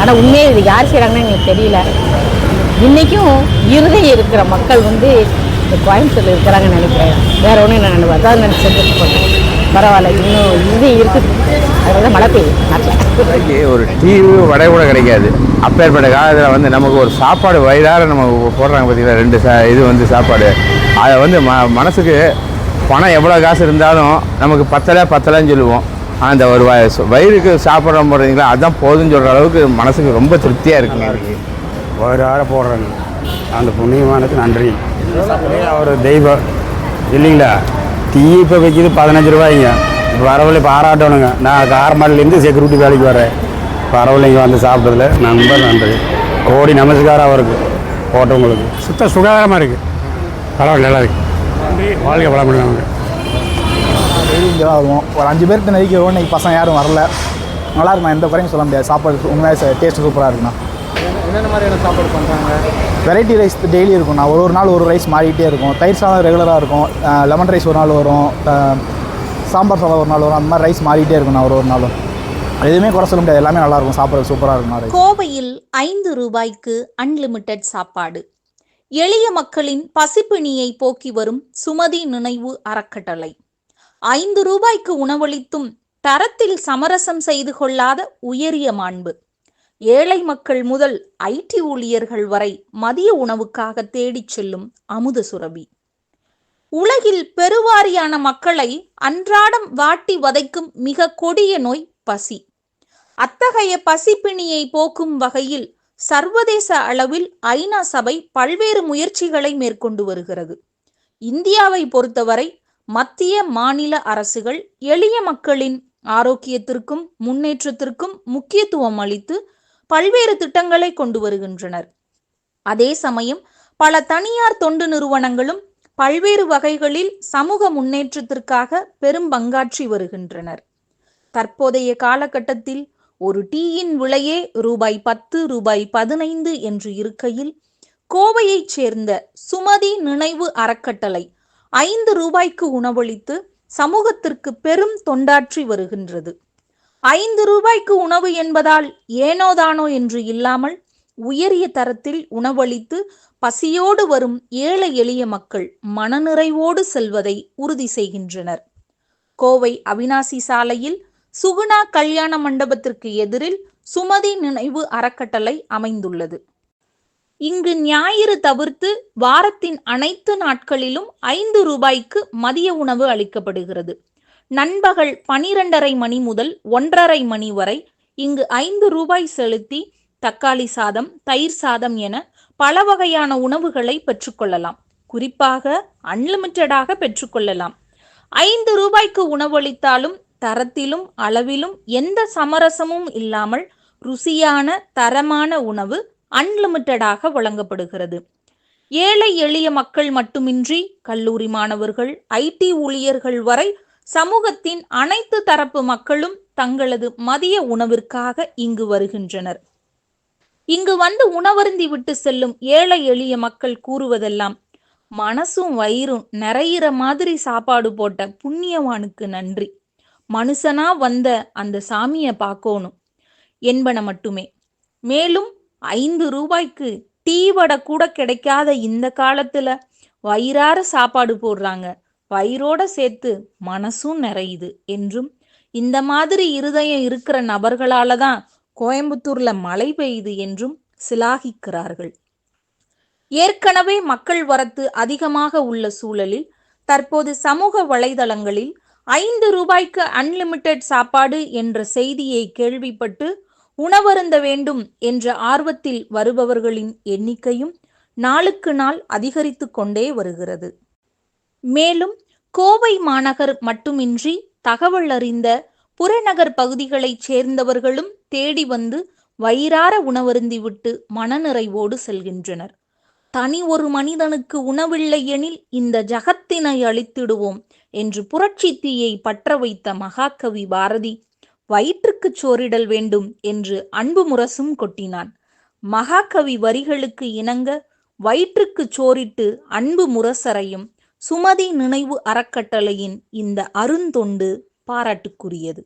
ஆனால் உண்மையாக இது யார் செய்கிறாங்கன்னு எங்களுக்கு தெரியல. இன்றைக்கும் இருதயம் இருக்கிற மக்கள் வந்து இந்த கோயம்புத்தூரில் இருக்கிறாங்கன்னு நினைக்கிறேன். வேறு ஒன்றும் என்ன நினைப்பேன் அதான் நினச்சி சந்தோஷப்பட்டேன் பரவாயில்ல இன்னும் இருதயம் இருக்குது அதனால மழை பெய்யும் நாட்டில் ஒரு டிவி வடை கூட கிடைக்காது. அப்பேற்பட்ட காலத்தில் வந்து நமக்கு ஒரு சாப்பாடு வயிறார நம்ம போடுறாங்க பார்த்தீங்களா ரெண்டு சா இது வந்து சாப்பாடு. அதை வந்து ம மனசுக்கு பணம் எவ்வளோ காசு இருந்தாலும் நமக்கு பத்தலை பத்தலைன்னு சொல்லுவோம். அந்த ஒரு வ- வயிறுக்கு சாப்பிட்றோம் போடுறீங்களா அதான் போதும்னு சொல்கிற அளவுக்கு மனசுக்கு ரொம்ப திருப்தியாக இருக்குங்க. இன்னைக்கு. வயிறார போடுறாங்க. அந்த புண்ணியமானதுக்கு நன்றி. அவர் தெய்வம். இல்லைங்களா? தீ இப்போ வைக்கிது பதினஞ்சு ரூபாய்ங்க. இப்போ பாராட்டணுங்க. நான் காரமடையிலேருந்து செக்யூரிட்டி வேலைக்கு வரேன். பரவாயில்ல வந்து சாப்பிட்றதுல ரொம்ப நன்றி. கோடி நமஸ்காரம் அவருக்கு போட்டவங்களுக்கு. சுத்த சுகாதாரமாக இருக்குது பரவாயில்ல நல்லா இருக்குது வாழ்க்கை வளமுடன் அவங்க டெய்லி இங்கே தான் வருவோம். ஒரு அஞ்சு பேர்கிட்ட நெருக்கிறோம் இன்னைக்கு பசங்க யாரும் வரல. நல்லா இருக்கும் எந்த குறையும் சொல்ல முடியாது. சாப்பாடு உண்மையாக டேஸ்ட் சூப்பராக இருக்குண்ணா என்னென்ன மாதிரியான சாப்பாடு பண்ணுறாங்க வெரைட்டி ரைஸ் டெய்லி இருக்கும்ண்ணா ஒரு ஒரு நாள் ஒரு ரைஸ் மாறிக்கிட்டே இருக்கும். தயிர் சாதம் ரெகுலராக இருக்கும். லெமன் ரைஸ் ஒரு நாள் வரும். சாம்பார் சாதம் ஒரு நாள் வரும். அந்த மாதிரி ரைஸ் மாறிக்கிட்டே இருக்கும்ண்ணா ஒரு ஒரு நாளும். எதுவுமே குறை சொல்ல முடியாது. எல்லாமே நல்லா இருக்கும். சாப்பாடு சூப்பராக இருக்கும்ண்ணா ரைஸ் கோவையில் ஐந்து ரூபாய்க்கு அன்லிமிட்டெட் சாப்பாடு. எளிய மக்களின் பசிப்பிணியை போக்கி வரும் சுமதி நினைவு அறக்கட்டளை. ஐந்து ரூபாய்க்கு உணவளித்தும் தரத்தில் சமரசம் செய்து கொள்ளாத உயரிய மாண்பு. ஏழை மக்கள் முதல் ஐடி ஊழியர்கள் வரை மதிய உணவுக்காக தேடிச் செல்லும் அமுத சுரபி. உலகில் பெருவாரியான மக்களை அன்றாடம் வாட்டி வதைக்கும் மிக கொடிய நோய் பசி. அத்தகைய பசிப்பிணியை போக்கும் வகையில் சர்வதேச அளவில் ஐநா சபை பல்வேறு முயற்சிகளை மேற்கொண்டு வருகிறது. இந்தியாவை பொறுத்தவரை மத்திய மாநில அரசுகள் எளிய மக்களின் ஆரோக்கியத்திற்கும் முன்னேற்றத்திற்கும் முக்கியத்துவம் அளித்து பல்வேறு திட்டங்களை கொண்டு வருகின்றனர். அதே சமயம் பல தனியார் தொண்டு நிறுவனங்களும் பல்வேறு வகைகளில் சமூக முன்னேற்றத்திற்காக பெரும் பங்காற்றி வருகின்றனர். தற்போதைய காலகட்டத்தில் ஒரு டீயின் விலையே ரூபாய் பத்து ரூபாய் பதினைந்து என்று இருக்கையில் கோவையைச் சேர்ந்த சுமதி நினைவு அறக்கட்டளை ஐந்து ரூபாய்க்கு உணவளித்து சமூகத்திற்கு பெரும் தொண்டாற்றி வருகின்றது. ஐந்து ரூபாய்க்கு உணவு என்பதால் ஏனோதானோ என்று இல்லாமல் உயரிய தரத்தில் உணவளித்து பசியோடு வரும் ஏழை எளிய மக்கள் மனநிறைவோடு செல்வதை உறுதி செய்கின்றனர். கோவை அவினாசி சாலையில் சுகுணா கல்யாண மண்டபத்திற்கு எதிரில் சுமதி நினைவு அறக்கட்டளை அமைந்துள்ளது. இங்கு ஞாயிறு தவிர்த்து வாரத்தின் அனைத்து நாட்களிலும் ஐந்து ரூபாய்க்கு மதிய உணவு அளிக்கப்படுகிறது. நண்பகல் பனிரெண்டரை மணி முதல் ஒன்றரை மணி வரை இங்கு ஐந்து ரூபாய் செலுத்தி தக்காளி சாதம் தயிர் சாதம் என பல வகையான உணவுகளை பெற்றுக்கொள்ளலாம். குறிப்பாக அன்லிமிட்டடாக பெற்றுக்கொள்ளலாம். ஐந்து ரூபாய்க்கு உணவளித்தாலும் தரத்திலும் அளவிலும் எந்த சமரசமும் இல்லாமல் ருசியான தரமான உணவு அன்லிமிட்டடாக வழங்கப்படுகிறது. ஏழை எளிய மக்கள் மட்டுமின்றி கல்லூரி மாணவர்கள் ஐடி ஊழியர்கள் வரை சமூகத்தின் அனைத்து தரப்பு மக்களும் தங்களது மதிய உணவிற்காக இங்கு வருகின்றனர். இங்கு வந்து உணவருந்தி விட்டு செல்லும் ஏழை எளிய மக்கள் கூறுவதெல்லாம் மனசும் வயிறும் நிறையிற மாதிரி சாப்பாடு போட்ட புண்ணியவானுக்கு நன்றி. மனுஷனா வந்த அந்த சாமியை பார்க்கணும். என்பன மட்டுமே. மேலும் ஐந்து ரூபாய்க்கு டீ வடை கூட கிடைக்காத இந்த காலத்துல வயிறார சாப்பாடு போடுறாங்க. வயிறோட சேர்த்து மனசும் நிறையுது என்றும் இந்த மாதிரி இருதயம் இருக்கிற நபர்களால தான் கோயம்புத்தூர்ல மழை பெய்யுது என்றும் சிலாகிக்கிறார்கள். ஏற்கனவே மக்கள் வரத்து அதிகமாக உள்ள சூழலில் தற்போது சமூக வலைதளங்களில் ஐந்து ரூபாய்க்கு அன்லிமிட்டெட் சாப்பாடு என்ற செய்தியை கேள்விப்பட்டு உணவருந்த வேண்டும் என்ற ஆர்வத்தில் வருபவர்களின் எண்ணிக்கையும் நாளுக்கு நாள் அதிகரித்து கொண்டே வருகிறது. மேலும் கோவை மாநகர் மட்டுமின்றி தகவல் அறிந்த புறநகர் பகுதிகளைச் சேர்ந்தவர்களும் தேடி வந்து வயிறார உணவருந்திவிட்டு மனநிறைவோடு செல்கின்றனர். தனி ஒரு மனிதனுக்கு உணவில்லை எனில் இந்த ஜகத்தினை அழித்திடுவோம் என்று புரட்சி தீயை பற்ற வைத்த மகாகவி பாரதி வயிற்றுக்குச் சோறிடல் வேண்டும் என்று அன்பு முரசும் கொட்டினான். மகாகவி வரிகளுக்கு இணங்க வயிற்றுக்குச் சோறிட்டு அன்பு முரசரையும் சுமதி நினைவு அறக்கட்டளையின் இந்த அருந்தொண்டு பாராட்டுக்குரியது.